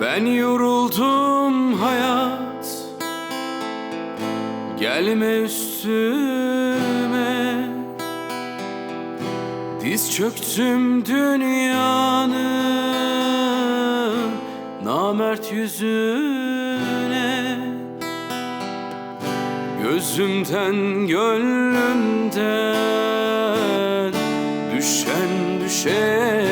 Ben yoruldum hayat. Gelme üstüme. Diz çöktüm dünyanın Namert yüzüne. Gözümden gönlümden Düşen düşene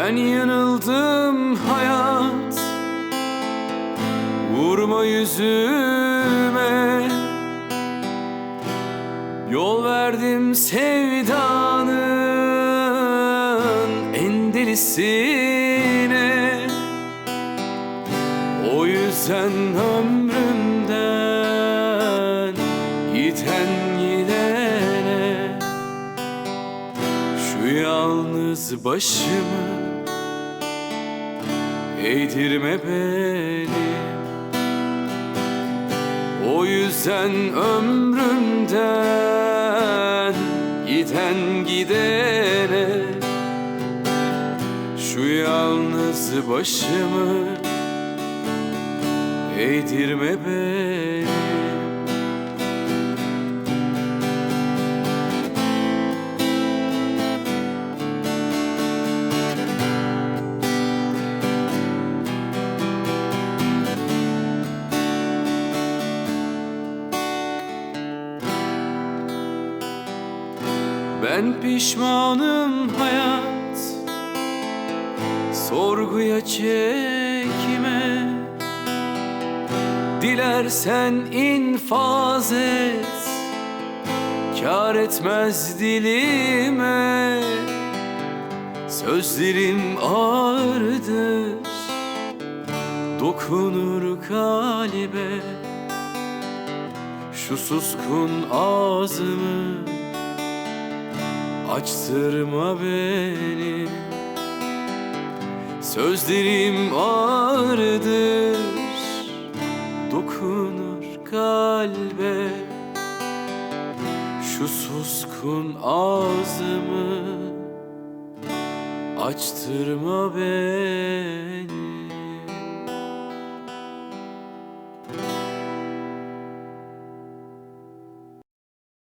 Ben yanıldım hayat. Vurma yüzüme. Yol verdim sevdanın en delisine. O yüzden ömrümden giden gidene Şu yalnız başımı eğdirme beni. O yüzden ömrümden giden gidene Şu yalnız başımı eğdirme beni Ben pişmanım hayat. Sorguya çekme. Dilersen infaz et. Kâr etmez dilime. Sözlerim ağırdır. Dokunur kalbe. Şu suskun ağzımı Açtırma beni. Sözlerim ağırdır Dokunur kalbe. Şu suskun ağzımı Açtırma beni